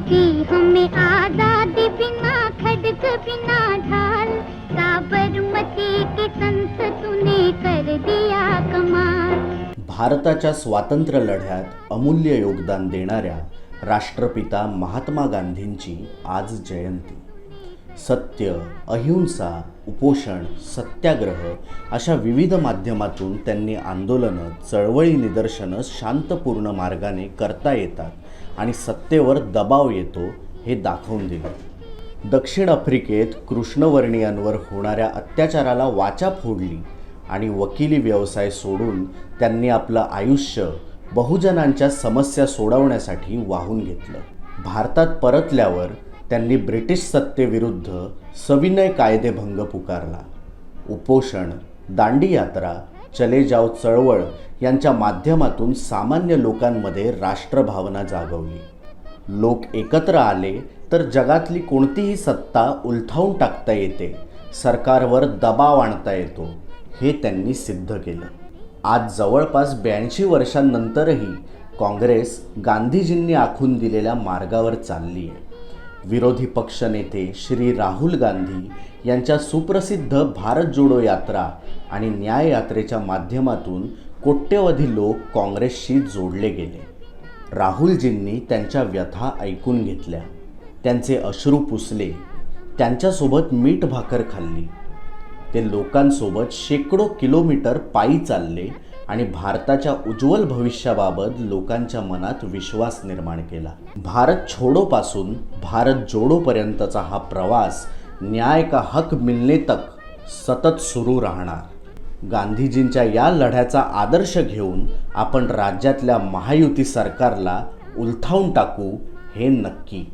दी हमें आजादी बिना खड़क बिना ढाल। साबरमती के संत तूने कर दिया कमाल। भारताच्या स्वातंत्र्य लढ्यात अमूल्य योगदान देणाऱ्या राष्ट्रपिता महात्मा गांधींची आज जयंती. सत्य अहिंसा उपोषण सत्याग्रह अशा विविध माध्यमातून त्यांनी आंदोलनं चळवळी निदर्शनं शांतपूर्ण मार्गाने करता येतात. आणि सत्तेवर दबाव येतो हे दाखवून दिलं. दक्षिण आफ्रिकेत कृष्णवर्णीयांवर होणाऱ्या अत्याचाराला वाचा फोडली आणि वकिली व्यवसाय सोडून त्यांनी आपलं आयुष्य बहुजनांच्या समस्या सोडवण्यासाठी वाहून घेतलं. भारतात परतल्यावर त्यांनी ब्रिटिश सत्तेविरुद्ध सविनय कायदेभंग पुकारला. उपोषण दांडी यात्रा चले जाव चळवळ यांच्या माध्यमातून सामान्य लोकांमध्ये राष्ट्रभावना जागवली. लोक एकत्र आले तर जगातली कोणतीही सत्ता उलथावून टाकता येते. सरकारवर दबाव आणता येतो. हे त्यांनी सिद्ध केलं. आज जवळपास ब्याऐंशी वर्षांनंतरही काँग्रेस गांधीजींनी आखून दिलेल्या मार्गावर चालली आहे विरोधी पक्षनेते श्री राहुल गांधी यांच्या सुप्रसिद्ध भारत जोडो यात्रा आणि न्याय यात्रेच्या माध्यमातून कोट्यवधी लोक काँग्रेसशी जोडले गेले. राहुलजींनी त्यांच्या व्यथा ऐकून घेतल्या. त्यांचे अश्रू पुसले. त्यांच्यासोबत मीठ भाकर खाल्ली. ते लोकांसोबत शेकडो किलोमीटर पायी चालले आणि भारताच्या उज्ज्वल भविष्याबाबत लोकांच्या मनात विश्वास निर्माण केला. भारत छोडोपासून भारत जोडोपर्यंतचा हा प्रवास न्याय का हक मिलने तक सतत सुरू राहणार. गांधीजींच्या या लढ्याचा आदर्श घेऊन आपण राज्यातल्या महायुती सरकारला उलथावून टाकू हे नक्की.